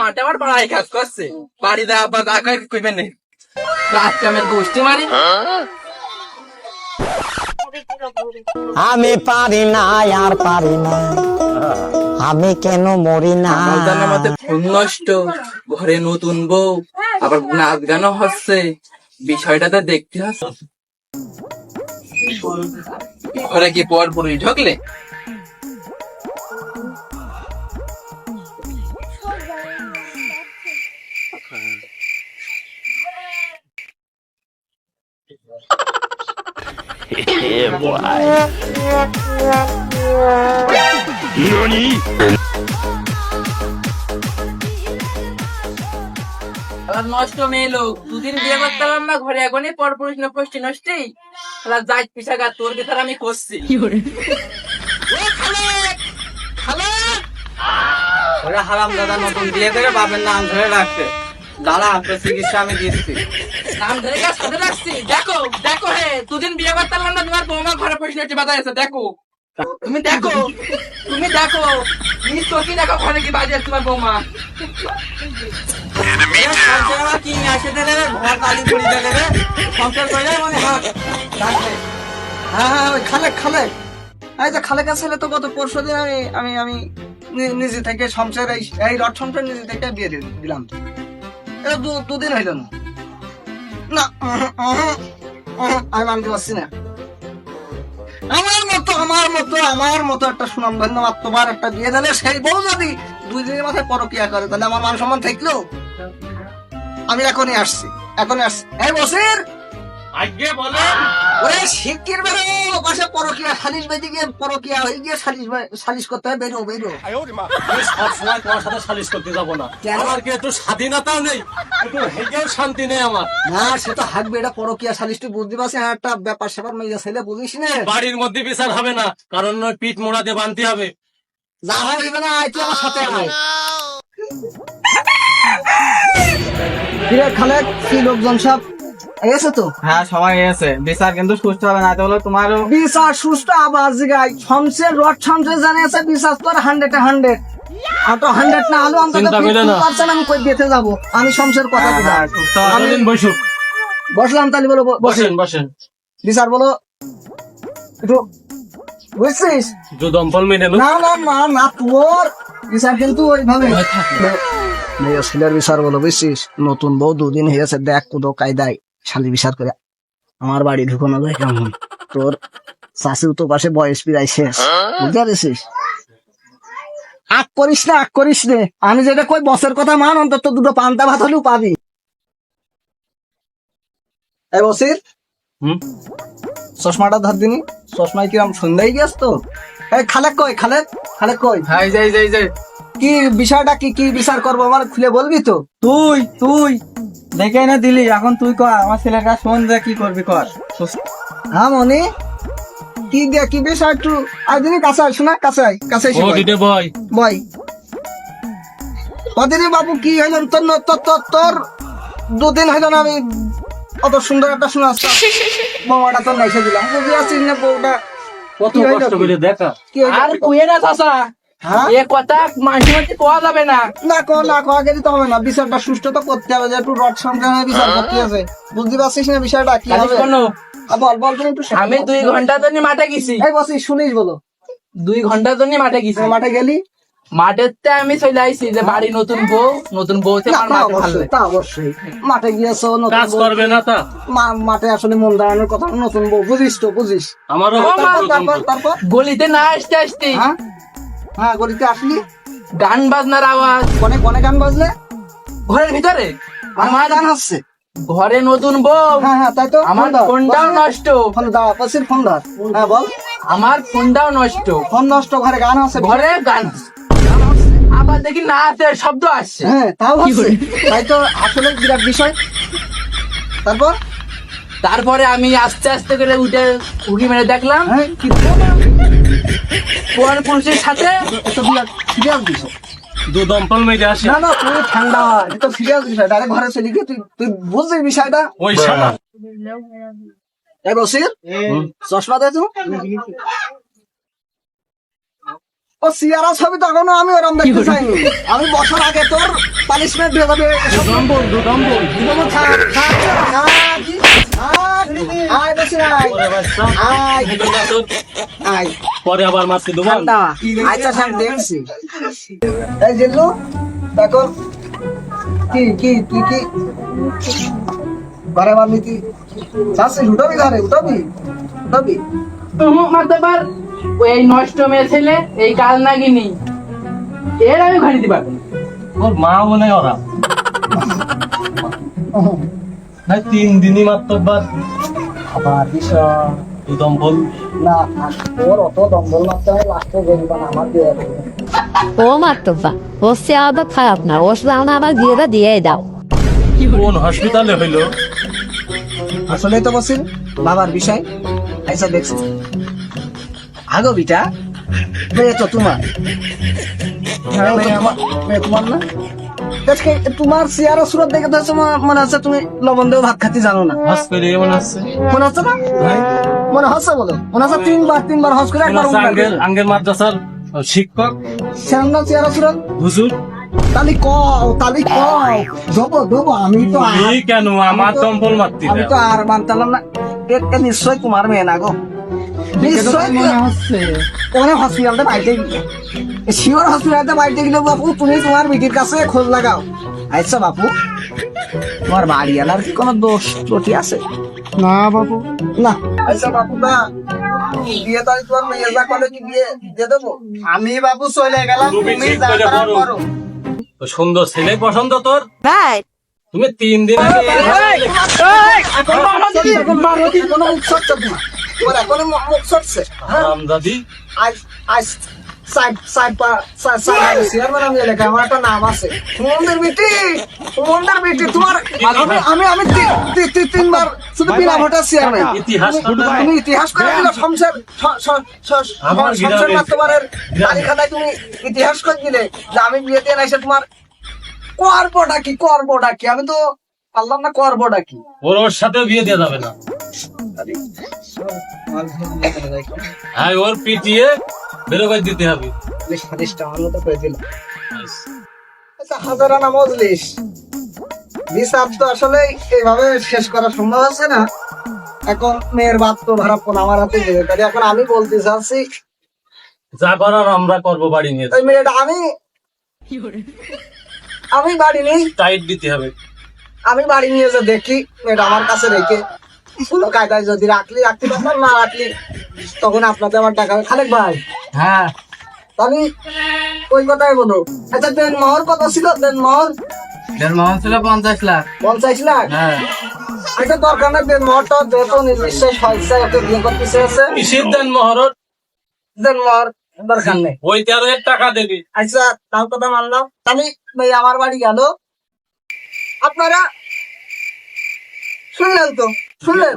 মাঠে আমার পাড়ায় কাজ করছে। বাড়ি দা আবার দা কই কইবেন নেই। কামের গোষ্ঠী মারি। আমি পারি না আর পারি না। আমি কেন মরি না? ফোন নষ্ট ঘরে নতুন বউ আবার নাচ গানও হচ্ছে। বিষয়টা তো দেখতে হচ্ছে ঘরে কি পর পরই ঢুকলে? আবার নষ্ট মেয়ে লোক দুদিন বিয়ে করতে পারলাম না ঘরে এখনই পর পুরুষ নষ্টি নষ্টি তাহলে যাই পিছা গা তোর কি আমি করছি। ওরা হারাম দাদা নতুন বিয়ে করে বাপের নাম ধরে রাখছে। আপনার চিকিৎসা আমি দিচ্ছি। নাম ধরে গা সাথে রাখছি। দেখো দেখো হে দুদিন বিয়ে করতে পারলাম না তোমার বৌমা ঘরে হচ্ছে আছে দেখো। তুমি দেখো তুমি দেখো দেখো ঘরে কি বাজে আছে তোমার বৌমা। কি আসে দেবে? ঘর তালি পুড়ি দেবে। সংসার করে মানে হাত হ্যাঁ হ্যাঁ ওই খালেক খালেক এই যে খালেকের ছেলে তো গত পরশু দিন আমি আমি আমি নিজে থেকে সংসার এই রড সংসার নিজে থেকে বিয়ে দিলাম। দু দুদিন হইল না। না আমি মানতে পারছি না। আমার মতো আমার মতো আমার মতো একটা সুনাম ধন্য তোমার একটা বিয়ে দিলে সেই বউ যদি দুই দিনের মাথায় পরকিয়া করে, তাহলে আমার মান সম্মান থাকল আমি এখনই আসছি এখনই আসছি। হ্যাঁ বসির! আজকে বলে ওরে শিগগির বেরো পাশে পরকিয়া সালিশ বেঁধে গিয়ে পরকিয়া হয়ে গিয়ে সালিশ সালিশ করতে বেরো বেরো। সবসময় তোমার সাথে সালিশ করতে যাব না। আমার কি একটু স্বাধীনতাও নেই? একটু হেগেও শান্তি নেই আমার। না সে তো হাঁকবে এটা পরকিয়া সালিশ তুই বুঝতে পারছিস একটা ব্যাপার স্যাপার মেয়ে ছেলে বুঝিস না? বাড়ির মধ্যে বিচার হবে না কারণ ওই পিঠ মোড়াতে বানতে হবে। যা হইবে না আয় তুই আমার সাথে আয়। খালেক কি লোকজন সব? এসে তো। হ্যাঁ সবাই এসে। বিচার কিন্তু সুস্থ হবে না তো হলো তোমারও বিচার সুস্থ আবার জিগাই। শমশের রড শমশের জানে আছে বিচার তোর হান্ড্রেড হান্ড্রেড আর তো হান্ড্রেড না হলো অন্তত চিন্তা কইলে পার্সেন্ট আমি কই দিতে যাব? আমি শমশের কথা হ্যাঁ, দিলাম হ্যাঁ, হবে। আমি বসুক। বসলাম তাহলে বলো বসেন বসেন। বিচার বলো। একটু বুঝছিস? দু দম্পল মেনে না না না না তোর বিচার কিন্তু ওইভাবে। মেয়ে ছেলের বিচার বলো বুঝছিস? নতুন বউ দুদিন হয়েছে দেখ কুদো কায়দায়। শালি বিচার করে আমার বাড়ি ঢুকানো যায় কেমন? তোর শাশুর তো পাশে বয়স প্রায় শেষ। বুঝতে পারছিস? আগ করিস না আগ করিস নে আমি যেটা কই বসের কথা মান অন্তত দুটো পান্তা ভাত হলেও পাবি। এই বসির। হুম? চশমাটা ধার দিনি। চশমায় কিরম সন্ধ্যায় গিয়েছ তো? এই খালেক কই খালেক খালেক কই? হাই যাই যাই যাই। কি বিষয়টা কি কি বিচার করব আমার খুলে বলবি তো? তুই তুই। দেখে না দিলি এখন তুই কর আমার ছেলের কাছে ফোন দে কি করবি কর। হ্যাঁ মনে? কি দিয়ে কি বিষয় একটু? আর দিনই কাছে আয় শোনা কাছে আয় কাছে। দিদে বয়। বই কদিনই বাবু কি হইল? তোর ন- তোর তোর তোর দুদিন হইল না আমি অত সুন্দর একটা শোনা বৌমাটা তোর নাইসে দিলাম। বুঝে আছিস না বউটা? কত কষ্ট করে দেখা। কি আর কুয়ে না চাষা এ কথা মাঝে মাঝে পাওয়া যাবে না। না কো না কো আগে দিতে হবে না। বিচারটা সুষ্ঠু তো করতে হবে যে একটু রড সংক্রান্ত বিচার করতে আছে। বুঝতে পারছিস না বিষয়টা? কি হবে? বল বল একটু আমি দুই ঘণ্টা জন্য মাঠে গেছি। এই বসি শুনিস বলো। দুই ঘণ্টার জন্য মাঠে গেছি। মাঠে গেলি? মাঠের তে আমি চলে আইছি যে বাড়ি নতুন বউ নতুন বউ তে অবশ্যই, তা অবশ্যই। মাঠে গিয়েছো নতুন কাজ করবে না তা? মাঠে আসলে মন দাঁড়ানোর কথা নতুন বউ। বুঝিস তো বুঝিস। আমারও তারপর তারপর গলিতে না আসতে আসতে হ্যাঁ গলিতে আসলি? গান বাজনার আওয়াজ। কনে কনে গান বাজলে? ঘরের ভিতরে? আমার গান হচ্ছে ঘরে নতুন বউ। হ্যাঁ হ্যাঁ তাই তো আমার ফোনটাও নষ্ট। ফোন দাও বসির ফোন ধর হ্যাঁ বল। আমার ফোনটাও নষ্ট। ফোন নষ্ট ঘরে গান আছে। ঘরে গান আবার দেখি না আছে শব্দ আসছে। হ্যাঁ তাও হচ্ছে তাই তো আসলে বিরাট বিষয়। তারপর? তারপরে আমি আস্তে আস্তে করে উঠে উড়ি মেরে দেখলাম হ্যাঁ পুরুষের সাথে সিরিয়াস বিষয় দু দম্পল মেয়ে আসে। না না তুই ঠান্ডা এটা সিরিয়াস বিষয় ডাইরেক্ট ঘরে চলে গিয়ে তুই তুই বুঝছিস বিষয়টা? ওই শালা। এই বসির চশমা দে তো। ও সিয়ারা ছবি আমি ওরম দেখতে চাইনি। আমি বছর আগে তোর পানিশমেন্ট দিয়ে যাবে ডম্বল দু ডম্বল আয় বেশি আয় আয়। আয়। পরে আবার আচ্ছা স্যার দেখছি। এই জিল্লু এখন কি কি তুই কি? ঘরে বাড়লি কি চাষি উঠাবি ঘরে উঠাবি উঠাবি। হুম মাতবার এই নষ্ট মেয়ে ছেলে এই কাল নাগিনি এর আমি ঘাড়ি দিবার। ওর মা মনে ওরা। তিন দিনই মাত্র আবার বিষয়। দু ডম্বল না ওর অত দম্বল মারতে হয় লাস্টে গরিবান আমার দিয়ে। ও মাত্তব্বা ও সে আদত খারাপ না ওর সামনে আমার বিয়েটা দিয়ে দাও। কোন হসপিটালে হইল? আসলে তো বসিল বাবার বিষয়? আইসা দেখছি। আগো বিটা মেয়ে তো তোমার। হ্যাঁ, মেয়ে আমার- মেয়ে তোমার না? আজকে তোমার চেয়ারা সুরত দেখে তো মনে- মনে হচ্ছে তুমি লবণ দিয়ে ভাত খাতে জানো না। হস করে এমন আসছে মনে হচ্ছে না? মনে হচ্ছে বলো। মনে হচ্ছে তিনবার তিনবার হস করে একবার আঙ্গেল আঙ্গেল মাদ্রাসার শিক্ষক। শ্যামনা চেয়ারা সুরত হুজুর তালি ক তালি আমি তো কেন আমার মারতি আমি তো আর মানতাম না। এ- এ নিশ্চয় তোমার মেয়ে না গো নিশ্চয় মনে হচ্ছে ওখানে হসপিটালতে বাড়িতে শিওর হসপিটালতে বাড়িতে গেলে বাপু তুমি তোমার বিটির কাছে খোঁজ লাগাও আচ্ছা বাপু তোমার বাড়ি আনার কি কোনো দোষ ত্রুটি আছে না বাবু না আচ্ছা বাপু না বিয়ে তারিখ তোমার মেয়ে যা করে কি বিয়ে দিয়ে দেবো আমি বাবু চলে গেলাম তুমি তুমি ঠিক যা করে করার করো। করো সুন্দর ছেলে পছন্দ তোর তুমি তিন দিন আগে এখনও মুখ সরছে। রামদাদি আজ আজ সাইড সাইড পা সাইড সাইড চেয়ারম্যান আমি এলাকায় আমার একটা নাম আছে। সুমনদের বেটি সুমনদের বেটি তোমার আমি আমি আমি তিনবার শুধু বিনা ভোটার চেয়ারম্যান ইতিহাস তুমি ইতিহাস করে দিলে তোমার তালিখাটায় তুমি ইতিহাস করে দিলে যে আমি বিয়ে দিয়ে এসে তোমার করবোটা কি করবোটা কি? আমি তো পারলাম না করবোটা কি। ওর ওর সাথে বিয়ে দেওয়া যাবে না। হ্যাঁ ওর পিটিয়ে বেরো করে দিতে হবে। সালিশটা আমার মতো করে দিলাম আচ্ছা হাজারানা মজলিস। বিচার তো আসলে এইভাবে শেষ করা সম্ভব আছে না। এখন মেয়ের বাপ তো ভাড়াপন আমার হাতে দেবে। তাহলে এখন আমি বলতে চাচ্ছি যা করার আমরা করব বাড়ি নিয়ে। ওই মেয়েটা আমি আমি বাড়ি নেই টাইট দিতে হবে। আমি বাড়ি নিয়ে যে দেখি মেয়েটা আমার কাছে রেখে কোনো কায়দায় যদি রাখলি রাখতে পারতাম না রাখলি তখন আপনাদের আমার টাকা খালেক ভাই। হ্যাঁ। তাহলে ওই কথাই বলো। আচ্ছা দেন মহর কত ছিল? দেন মহর? দেড় মাস ছিল পঞ্চাশ লাখ। পঞ্চাশ লাখ? হ্যাঁ। এটা দরকার না দেন মহরটা যেহেতু নির্দিষ্ট পয়সা ওকে বিয়ে করতে চেয়েছে। কিসের দেন মহরত দেন মহর দরকার নেই। ওই তেরো টাকা দেবি। আচ্ছা তাও কথা মানলাম তাহলে ভাই আমার বাড়ি গেল। আপনারা শুনলেন তো? শুনলেন?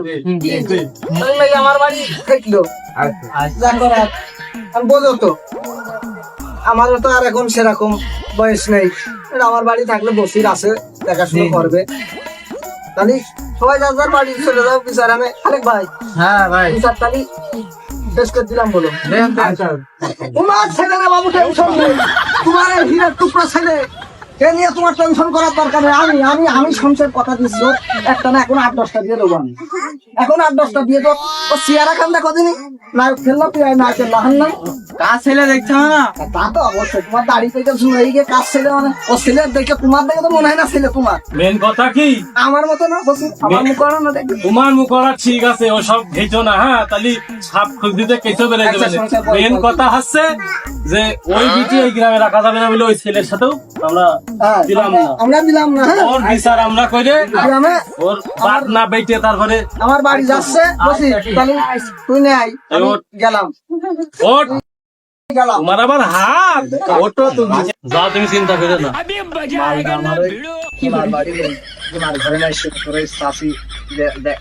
আমার বাড়ি থাকল আমি বোঝো তো। আমারও তো আর এখন সেরকম বয়স নেই। আমার বাড়ি থাকলে বসির আছে দেখাশোনা করবে। তাহলে সবাই যার যার বাড়ি চলে যাও বিচার আমি আরেক ভাই। হ্যাঁ ভাই। বিচার তাহলে শেষ করে দিলাম বলো। তোমার ছেলে বাবু তোমার টুকরা ছেলে এ নিয়ে তোমার টেনশন করার দরকার নেই। আমি আমি আমি সংসার কথা দিচ্ছি একটা না এখন আট দশটা দিয়ে দেবো আমি। এখন আট দশটা দিয়ে দেবো। ও সিয়ারা খান্দা কদিনই না খেললো পিয়াই না খেললো হান না। কাজ ছেলে দেখছ না? তা তো অবশ্যই। তোমার দাড়ি গিয়ে কাজ ছেলে মানে? ও ছেলে দেখে তোমার দেখে তো মনে হয় না ছেলে তোমার। মেন কথা কি? আমার মতো না বসে আমার মুখ করো না দেখি। তোমার মুখ করা ঠিক আছে ও সব ঘেঁচো না হ্যাঁ? তাহলে সাপ খুঁজ দিতে কেঁচো বেড়ে আচ্ছা, যাবে। মেন কথা হচ্ছে যে ওই বিটি ওই গ্রামে রাখা যাবে না বলে ওই ছেলের সাথেও আমরা দিলাম না। আমরা দিলাম না হ্যাঁ। ওর বিচার আমরা গ্রামে ওর বাদ না বেটে তারপরে আমার বাড়ি যাচ্ছে বসি তাহলে তুই নেই আমি গেলাম। ওর গেলাম। তোমার আবার হাত। ওটো তুমি যাও তুমি চিন্তা করে না। তোমার বাড়ি তোমার ঘরে নাই সে তোর এই শাশি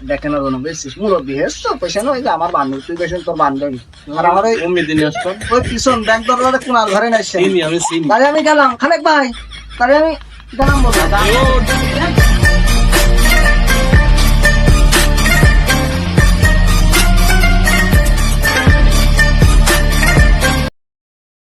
দেখে না কোনো বুঝছিস? মুরব্বী হেস তো পয়সা নয় যে আমার বান্ধব তুই বেশি তোর বান্ধবী। আর আমার ওই তুমি আসতো ওই পিছন ব্যাংক দরজারে কোনার ঘরে নাই সে আমি চিনি। আমি গেলাম। খালেক ভাই তাহলে আমি গেলাম বলো